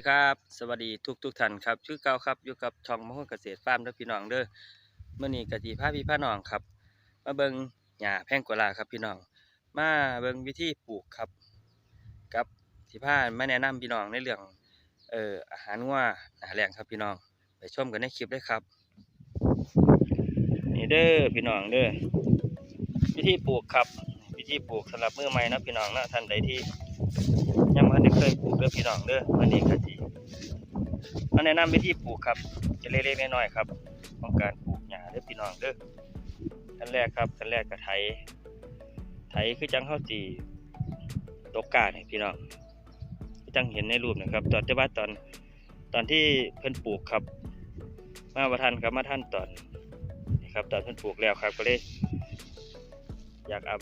ดีครับ สวัสดีทุกทุกท่านครับชื่อเก้าครับอยู่กับช่องมะฮุ่นเกษตรฟาร์มเด้อพี่น้องเด้อเมื่อนี้กะทิพาพี่พาน้องครับ มาเบิ่งหญ้าแพงกว่าลาครับพี่น้อง มาเบิ่งวิธีปลูกครับกับสิพามาแนะนำพี่น้องในเรื่องเอ่ออาหารงัวหน้าแรงครับพี่น้อง ไปชมกันในคลิปเลยครับนี่เด้อพี่น้องเด้อวิธีปลูกครับ วิธีปลูกสำหรับมือใหม่นะพี่น้องนะท่านใดที่ยังไม่ได้เคยปลูกเด้อพี่น้องเด้อวันนี้ก็สิ มาแนะนำวิธีปลูกครับ จะเล็กๆน้อยๆครับ ของการปลูกหญ้าเด้อพี่น้องเด้อขั้นแรกครับขั้นแรกก็ไถ ไถคือจังเข้าจีตกกาเนี่ยพี่น้องคือจังเห็นในรูปนะครับ ตอนที่ว่าตอน ตอนที่เพิ่นปลูกครับ มาประทันครับมาท่านตอนนี่ครับ ตอนเพิ่นปลูกแล้วครับก็เลย อยากเอา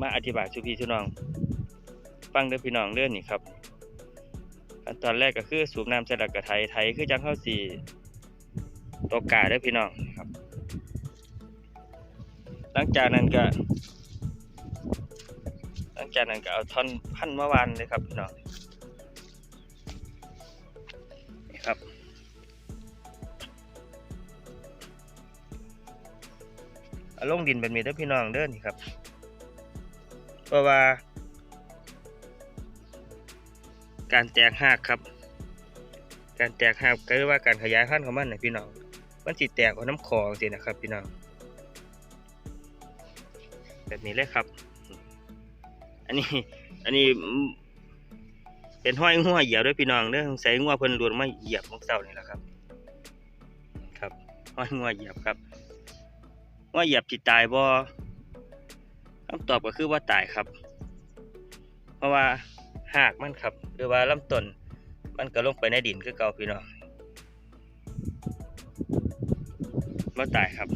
มาอธิบายสุพี่สุน้อง ฟังเด้อพี่น้องเรื่องนี่ครับ ขั้นตอนแรกก็คือสูบน้ำใส่หลักกระไทยไทยคือจังเข้าสี่ตกกาเด้พี่น้องครับ หลังจากนั้นก็หลังจากนั้นก็เอาท่อนพันมาวานเลยครับพี่น้องนี่ครับเอาลงดินแบบนี้เด้อพี่น้องเด้อนี่ครับ เพราะว่า การแตกหักครับ การแตกหักก็เรียกว่าการขยายพันธุ์ของมันนะพี่น้อง มันสิแตกออกน้ำคอสินะครับ พี่น้อง แบบนี้เลยครับ อันนี้ อันนี้เป็นห้อยงัวเหยียบด้วยพี่น้องเด้อใส่งัวเพิ่นรวนมาเหยียบของเสานี่แหละครับ ครับห้อยงัวเหยียบครับงัวเหยียบจิตตายบ่คำตอบก็คือว่าตายครับ เพราะว่า หากมันครับ หรือว่าลำต้นมันก็ลงไปในดินคือเก่าพี่น้องมาตายครับ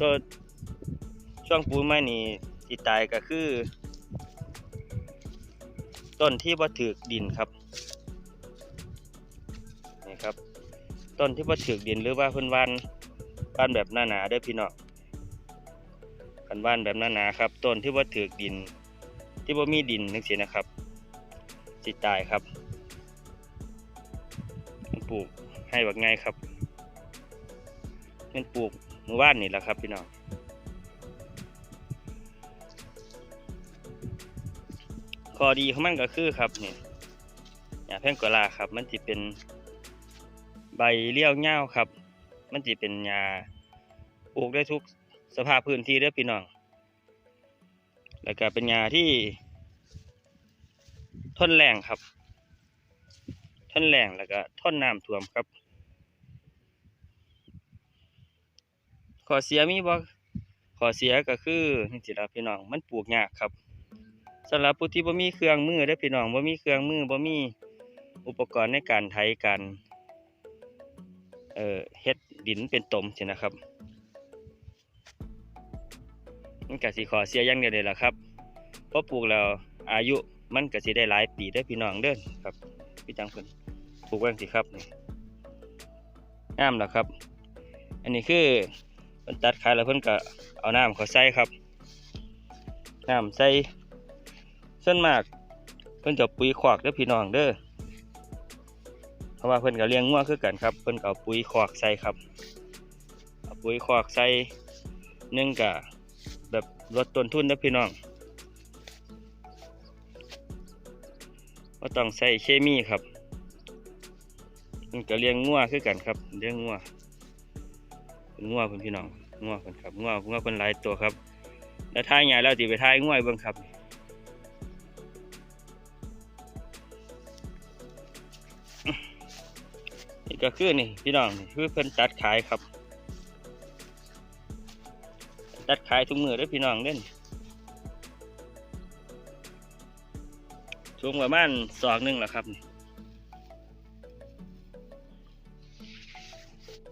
ตัวช่วงปูไม้นี่ที่ตายก็คือ ต้นที่บ่ถือดินครับนี่ครับ ต้นที่บ่ถือดินหรือว่าเพิ่นวานวานแบบหน้าหนาๆเด้พี่น้องกันวานแบบหน้าหนาครับ ต้นที่บ่ถือดิน ที่บ่มีดินนังซี่นะครับ สิตายครับมันปลูกให้แบักไงครับมันปลูกเมื่อวานนี่แหละครับพี่น้องข้อดีของมันก็คือครับนี่หญ้าแพงกวาลาครับ มันจะเป็นใบเลี้ยวเง่าครับ มันจะเป็นหญ้าปลูกได้ทุกสภาพพื้นที่เด้อพี่น้อง แล้วก็เป็นหญ้าที่ทนแรงครับทนแรงแล้วก็ทนน้ำท่วมครับข้อเสียมีบ่ข้อเสียก็คือนี่สิล่ะพี่น้องมันปลูกยากครับสำหรับผู้ที่บ่มีเครื่องมือเด้พี่น้องบ่มีเครื่องมือบ่มีอุปกรณ์ในการไถการเอ่อเฮ็ดดินเป็นตมสินะครับ มันกสิขอเสียอย่างเดียวเลยล่ะครับพอปลูกแล้วอายุมันกสิได้หลายปีเด้พี่น้องเด้อครับ พี่จังเพิ่นปลูกไว้จังซี่ครับนี่งามแล้วครับ อันนี้คือเพิ่นตัดขายแล้วเพิ่นก็เอาน้ำเขาใส่ครับน้ำใส่ส่วนมากเพิ่นจะปุ๋ยขวากเด้อพี่น้องเด้อเพราะว่าเพิ่นก็เลี้ยงงัวคือกันครับ เพิ่นก็เอาปุ๋ยขวากใส่ครับเอาปุ๋ยขวากใส่หนึ่งก็แบบ ลดต้นทุนเด้อพี่น้องก็ต้องใส่เคมีครับมันก็เลี้ยงงัวคือกันครับเลี้ยงงัวเป็นงัวเพิ่นพี่น้องงัวเพิ่นครับงัวงัวเพิ่นหลายตัวครับ แล้วท้ายใหญ่แล้วสิไปท้ายงัวให้เบิ่งครับนี่ก็คือนี่พี่น้องนี่คือเพิ่นตัดขายครับ ตัดขายทุกมือด้อพี่น้องเด้นช่วงประมาณสองหนึ่งแหละครับ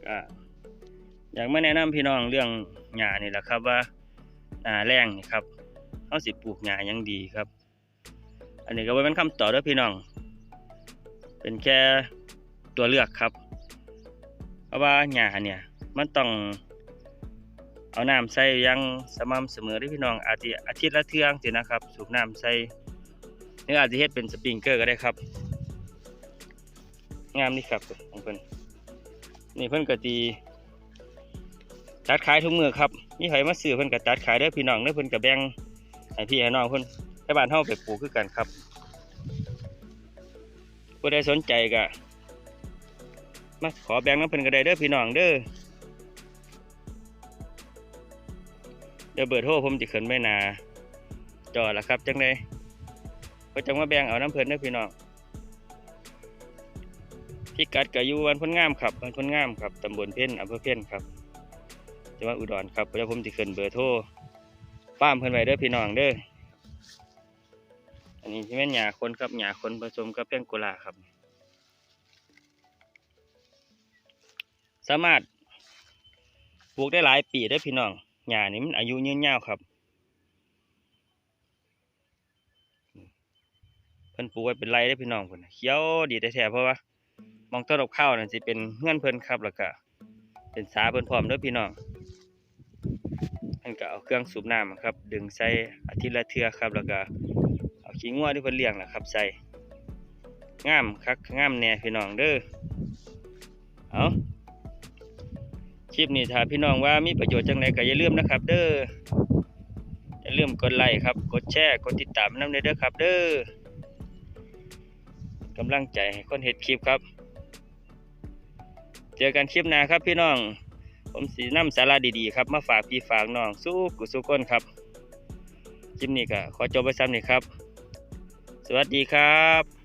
ก็อยากมาแนะนำพี่น้องเรื่องหญ้านี่แหละครับว่าหน้าแรงนี่ครับเขาสิปลูกหญ้ายังดีครับ อันนี้ก็บ่เป็นคำตอบด้อพี่น้อง เป็นแค่ตัวเลือกครับ เพราะว่าหญ้าเนี่ยมันต้อง เอาน้ำใส่ยังสม่ำเสมอเด้พี่น้องอาทิอาทิตย์ละเทื่องสินะครับ สูบน้ำใส่หรืออาจจะเฮ็ดเป็นสปริงเกอร์ก็ได้ครับ งามนี่ครับของเพิ่นนี่เพิ่นก็ตีจัดขายทุกมือครับมีใครมาซื้อเพิ่นก็จัดขายเด้พี่น้องเด้เพิ่นก็แบ่งให้พี่ให้น้องเพิ่นให้บ้านเฮาไปปลูกคือกันครับผู้ใดสนใจก็มาขอแบ่งน้ำเพิ่นก็ได้เด้อพี่น้องเด้อ ดี๋ยวเบอร์โทรผมจะขึ้นไว้นาจอละครับจังไดก็จังมาแบ่งเอาน้ำเพลินเด้อพี่น้องพิกัดก็อยู่วันพ้นงามครับวันพ้นงามครับตำบลเพ่นอำเภอเพ่นครับจังหวัดอุดรครับเดี๋ยวผมจะขึ้นเบอร์โทรฟามเพิ่นไว้เด้อพี่น้องเด้ออันนี้ที่แม่นหญ้าคนครับหญ้าคนผสมกับแป้งโกลาครับ สามารถปลูกได้หลายปีเด้อพี่น้อง หญ้านี่มันอายุยืนยาวครับเพิ่นปลูกไว้เป็นไรเด้พี่น้องเพิ่นน่ะเขียวดีแท้ๆเพราะว่ามองต้นดอกข้าวนั่นสิเป็นเงื่อนเพิ่นครับแล้วก็เป็นสาเพิ่นพร้อมเด้อพี่น้องมันก็เอาเครื่องสูบน้ำครับ ดึงใส่อาทิตย์ละเทือครับ แล้วก็เอาขี้งัวที่เพิ่นเลี้ยงนะครับ ใส่งามคักงามแน่พี่น้องเด้อเอา ลิปนี้ถ้าพี่น้องว่ามีประโยชน์จังไดก็อย่าลืมนะครับ เด้ออย่าลืมกดไลค์ครับ กดแชร์กดติดตามน้ำเด้อครับ เด้อกำลังใจให้คนเฮ็ดคลิปครับ เจอกันคลิปหน้าครับพี่น้อง ผมสีน้ำสาระดีๆครับ มาฝากพี่ฝากน้องสู้กุสู้ก้นครับคลิปนี้ก็ขอจบไปซ้ำนี่ครับ สวัสดีครับ